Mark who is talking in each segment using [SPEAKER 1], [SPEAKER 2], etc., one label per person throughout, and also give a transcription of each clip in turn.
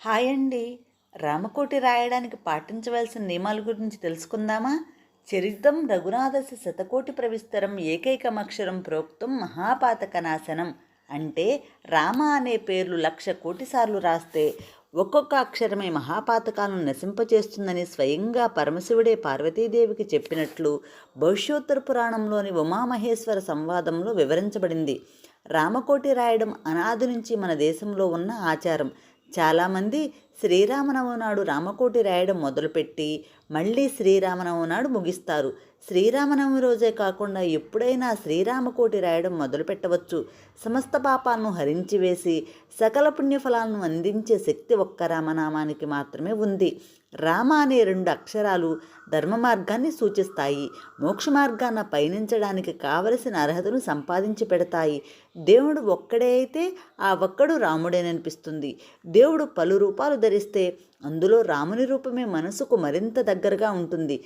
[SPEAKER 1] Hi అండి. రామకోటి రాయడానికి పాటించవలసిన నియమాల గురించి తెలుసుకుందామా? చరితం రఘునాథసి శతకోటి ప్రవిస్తరం ఏకైకమక్షరం ప్రోక్తం మహాపాతకనాశనం అంటే రామ అనే పేర్లు లక్ష కోటి సార్లు రాస్తే ఒక్కొక్క అక్షరమే మహాపాతకాలను నశింపచేస్తుందని స్వయంగా పరమశివుడే పార్వతీదేవికి చెప్పినట్లు భవిష్యోత్తర పురాణంలోని ఉమామహేశ్వర సంవాదంలో వివరించబడింది. రామకోటి రాయడం అనాది నుంచి మన దేశంలో ఉన్న ఆచారం. చాలామంది శ్రీరామనవమి నాడు రామకోటి రాయడం మొదలుపెట్టి మళ్ళీ శ్రీరామనవమి నాడు ముగిస్తారు. శ్రీరామనవమి రోజే కాకుండా ఎప్పుడైనా శ్రీరామకోటి రాయడం మొదలు పెట్టవచ్చు సమస్త పాపాలను హరించివేసి సకల పుణ్యఫలాలను అందించే శక్తి ఒక్క రామనామానికి మాత్రమే ఉంది. రామ అనే రెండు అక్షరాలు ధర్మ మార్గాన్ని సూచిస్తాయి. మోక్ష మార్గాన పయనించడానికి కావలసిన అర్హతను సంపాదించి పెడతాయి. దేవుడు ఒక్కడే అయితే ఆ ఒక్కడు రాముడేననిపిస్తుంది. దేవుడు పలు రూపాలు ధరిస్తే అందులో రాముని రూపమే మనసుకు మరింత దగ్గరగా ఉంటుంది.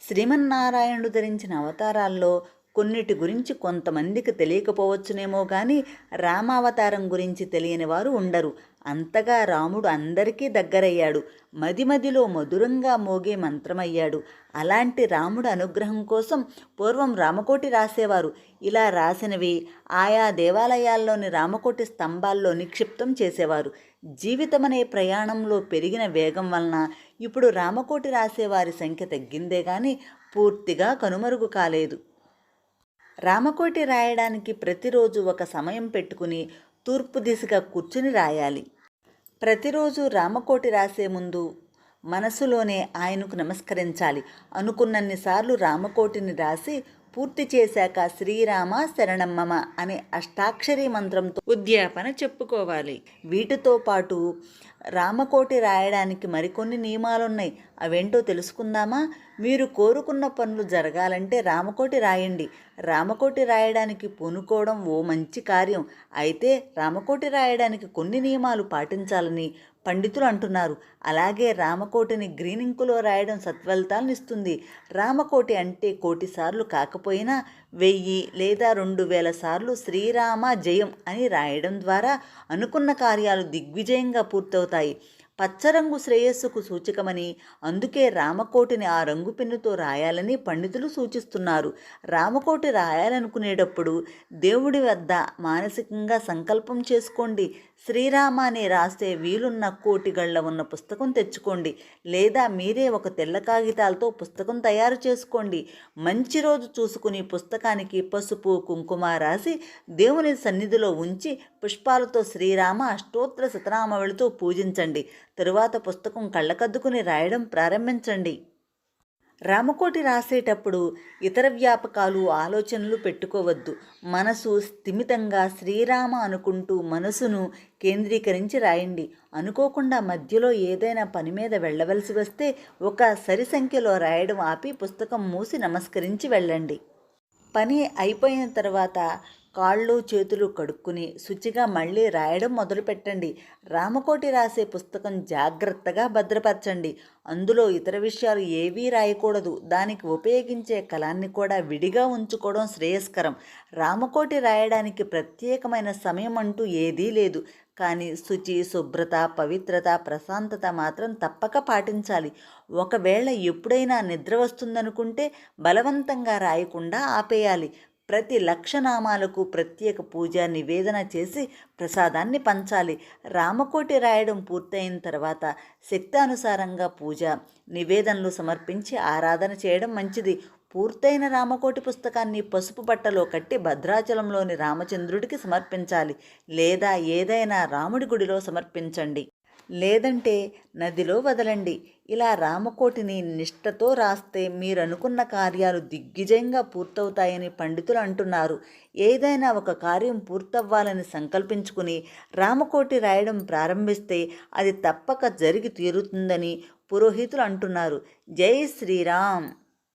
[SPEAKER 1] శ్రీమన్నారాయణుడు ధరించిన అవతారాల్లో కొన్నిటి గురించి కొంతమందికి తెలియకపోవచ్చునేమో కానీ రామావతారం గురించి తెలియని వారు ఉండరు. అంతగా రాముడు అందరికీ దగ్గరయ్యాడు. మది మదిలో మధురంగా మోగే మంత్రమయ్యాడు. అలాంటి రాముడు అనుగ్రహం కోసం పూర్వం రామకోటి రాసేవారు. ఇలా రాసినవి ఆయా దేవాలయాల్లోని రామకోటి స్తంభాల్లో నిక్షిప్తం చేసేవారు. జీవితమనే ప్రయాణంలో పెరిగిన వేగం వలన ఇప్పుడు రామకోటి రాసేవారి సంఖ్య తగ్గిందే కానీ పూర్తిగా కనుమరుగు కాలేదు. రామకోటి రాయడానికి ప్రతిరోజు ఒక సమయం పెట్టుకుని తూర్పు దిశగా కూర్చుని రాయాలి. ప్రతిరోజు రామకోటి రాసే ముందు మనసులోనే ఆయనకు నమస్కరించాలి. అనుకున్నన్నిసార్లు రామకోటిని రాసి పూర్తి చేశాక శ్రీరామ శరణమ్మమ అనే అష్టాక్షరి మంత్రంతో ఉద్యాపన చెప్పుకోవాలి. వీటితో పాటు రామకోటి రాయడానికి మరికొన్ని నియమాలున్నాయి. అవేంటో తెలుసుకుందామా? మీరు కోరుకున్న పనులు జరగాలంటే రామకోటి రాయండి. రామకోటి రాయడానికి పూనుకోవడం ఓ మంచి కార్యం. అయితే రామకోటి రాయడానికి కొన్ని నియమాలు పాటించాలని పండితులు అంటున్నారు అలాగే రామకోటిని గ్రీన్ ఇంకులో రాయడం సత్ఫలితాలను ఇస్తుంది రామకోటి అంటే కోటి సార్లు కాకపోయినా వెయ్యి లేదా రెండు వేల సార్లు శ్రీరామ జయం అని రాయడం ద్వారా అనుకున్న కార్యాలు దిగ్విజయంగా పూర్తవుతాయి. పచ్చరంగు శ్రేయస్సుకు సూచకమని అందుకే రామకోటిని ఆ రంగు పెన్నుతో రాయాలని పండితులు సూచిస్తున్నారు. రామకోటి రాయాలనుకునేటప్పుడు దేవుడి వద్ద మానసికంగా సంకల్పం చేసుకోండి. శ్రీరామ అని రాస్తే వీలున్న కోటి గళ్ళ ఉన్న పుస్తకం తెచ్చుకోండి. లేదా మీరే ఒక తెల్ల కాగితాలతో పుస్తకం తయారు చేసుకోండి. మంచి రోజు చూసుకుని పుస్తకానికి పసుపు కుంకుమ రాసి దేవుని సన్నిధిలో ఉంచి పుష్పాలతో శ్రీరామ అష్టోత్తర శతనామవళితో పూజించండి. తరువాత పుస్తకం కళ్ళకద్దుకుని రాయడం ప్రారంభించండి. రామకోటి రాసేటప్పుడు ఇతర వ్యాపకాలు ఆలోచనలు పెట్టుకోవద్దు. మనసు స్థిమితంగా శ్రీరామ అనుకుంటూ మనసును కేంద్రీకరించి రాయండి. అనుకోకుండా మధ్యలో ఏదైనా పని మీద వెళ్ళవలసి వస్తే ఒక సరి సంఖ్యలో రాయడం ఆపి పుస్తకం మూసి నమస్కరించి వెళ్ళండి. పని అయిపోయిన తర్వాత కాళ్ళు చేతులు కడుక్కుని శుచిగా మళ్ళీ రాయడం మొదలుపెట్టండి. రామకోటి రాసే పుస్తకం జాగ్రత్తగా భద్రపరచండి. అందులో ఇతర విషయాలు ఏవీ రాయకూడదు. దానికి ఉపయోగించే కళాన్ని కూడా విడిగా ఉంచుకోవడం శ్రేయస్కరం. రామకోటి రాయడానికి ప్రత్యేకమైన సమయం అంటూ ఏదీ లేదు. కానీ శుచి శుభ్రత పవిత్రత ప్రశాంతత మాత్రం తప్పక పాటించాలి. ఒకవేళ ఎప్పుడైనా నిద్ర వస్తుందనుకుంటే బలవంతంగా రాయకుండా ఆపేయాలి. ప్రతి లక్షనామాలకు ప్రత్యేక పూజ నివేదన చేసి ప్రసాదాన్ని పంచాలి. రామకోటి రాయడం పూర్తయిన తర్వాత శక్తానుసారంగా పూజ నివేదనలు సమర్పించి ఆరాధన చేయడం మంచిది. పూర్తయిన రామకోటి పుస్తకాన్ని పసుపు బట్టలో కట్టి భద్రాచలంలోని రామచంద్రుడికి సమర్పించాలి. లేదా ఏదైనా రాముడి గుడిలో సమర్పించండి. లేదంటే నదిలో వదలండి. ఇలా రామకోటిని నిష్ఠతో రాస్తే మీరు అనుకున్న కార్యాలు దిగ్విజయంగా పూర్తవుతాయని పండితులు అంటున్నారు. ఏదైనా ఒక కార్యం పూర్తవ్వాలని సంకల్పించుకుని రామకోటి రాయడం ప్రారంభిస్తే అది తప్పక జరిగి తీరుతుందని పురోహితులు అంటున్నారు. జై శ్రీరామ్!